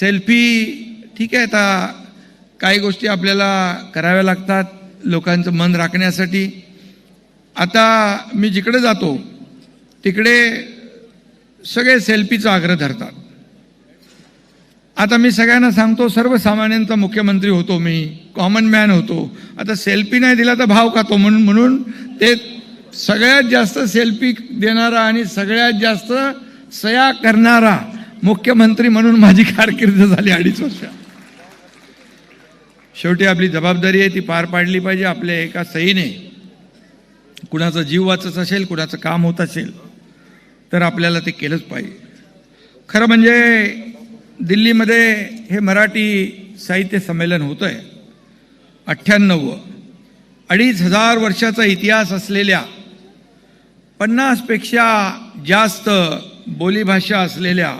Selfie ठीक आहे आता काही गोष्टी आपल्याला कराव्या लागतात लोकांचं मन राखण्यासाठी. आता मी जिकडे जातो तिकडे सगळे सेल्फीचा आग्रह धरतात. आता मी सगळ्यांना सांगतो सर्वसामान्यांचा मुख्यमंत्री होतो मी कॉमन मॅन होतो. आता सेल्फी नाही दिला तर भाव खातो म्हणून म्हणून ते सगळ्यात जास्त सेल्फी देणारा आणि सगळ्यात जास्त सया करणारा मुख्यमंत्री म्हणून माझी कारकीर्द झाली अडीच वर्ष. शेवटी आपली जबाबदारी आहे ती पार पाडली पाहिजे. आपल्या एका सहीने कुणाचा जीव वाचत असेल कुणाचं काम होत असेल तर आपल्याला ते केलंच पाहिजे. खरं म्हणजे दिल्लीमध्ये हे मराठी साहित्य संमेलन होतं आहे अठ्ठ्याण्णव अडीच हजार वर्षाचा इतिहास असलेल्या पन्नासपेक्षा जास्त बोलीभाषा असलेल्या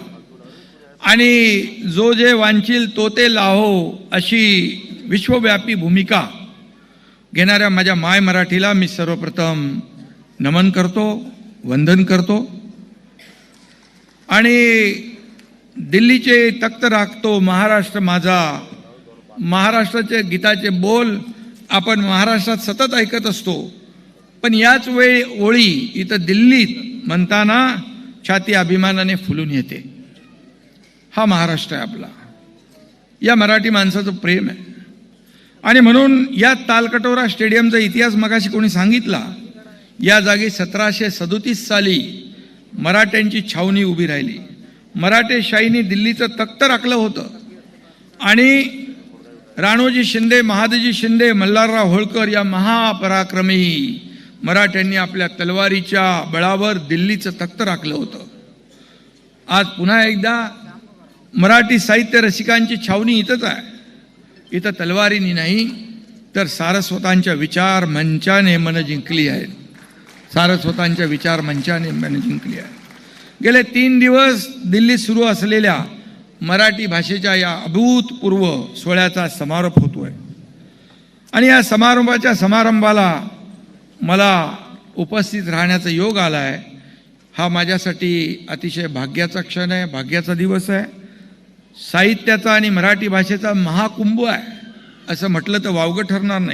आणि जो जे वांचील तो ते लाहो अशी विश्वव्यापी भूमिका घेणाऱ्या माझ्या माय मराठीला मी सर्वप्रथम नमन करतो वंदन करतो. आणि दिल्लीचे तख्त राखतो महाराष्ट्र माझा. महाराष्ट्राचे गीताचे बोल आपण महाराष्ट्रात सतत ऐकत असतो. पण याच वेळी ओळी इथं दिल्लीत म्हणताना छाती अभिमानाने फुलून येते. हा महाराष्ट्र आहे आपला. या मराठी माणसाचं प्रेम आहे. आणि म्हणून या तालकटोरा स्टेडियमचा इतिहास मगाशी कोणी सांगितला या जागी सतराशे सदोतीस साली मराठ्यांची छावणी उभी राहिली. मराठेशाहीने दिल्लीचं तख्त राखलं होतं. आणि राणोजी शिंदे महादजी शिंदे मल्हारराव होळकर या महापराक्रमी मराठ्यांनी आपल्या तलवारीच्या बळावर दिल्लीचं तख्त राखलं होतं. आज पुन्हा एकदा मराठी साहित्य रसिकांची छावणी इथंच आहे. इथं तलवारीनी नाही तर सारस्वतांच्या विचार मंचाने मन जिंकली आहेत सारस्वतांच्या विचार मंचाने मन जिंकली आहे. गेले तीन दिवस दिल्लीत सुरू असलेल्या मराठी भाषेच्या या अभूतपूर्व सोहळ्याचा समारोप होतोय. आणि या समारंभाच्या समारंभाला मला उपस्थित राहण्याचा योग आला आहे हा माझ्यासाठी अतिशय भाग्याचा क्षण आहे भाग्याचा दिवस आहे. साहित्याचा आणि मराठी भाषेचा महाकुंभ आहे. असं म्हटलं तर वावगं ठरणार नाही.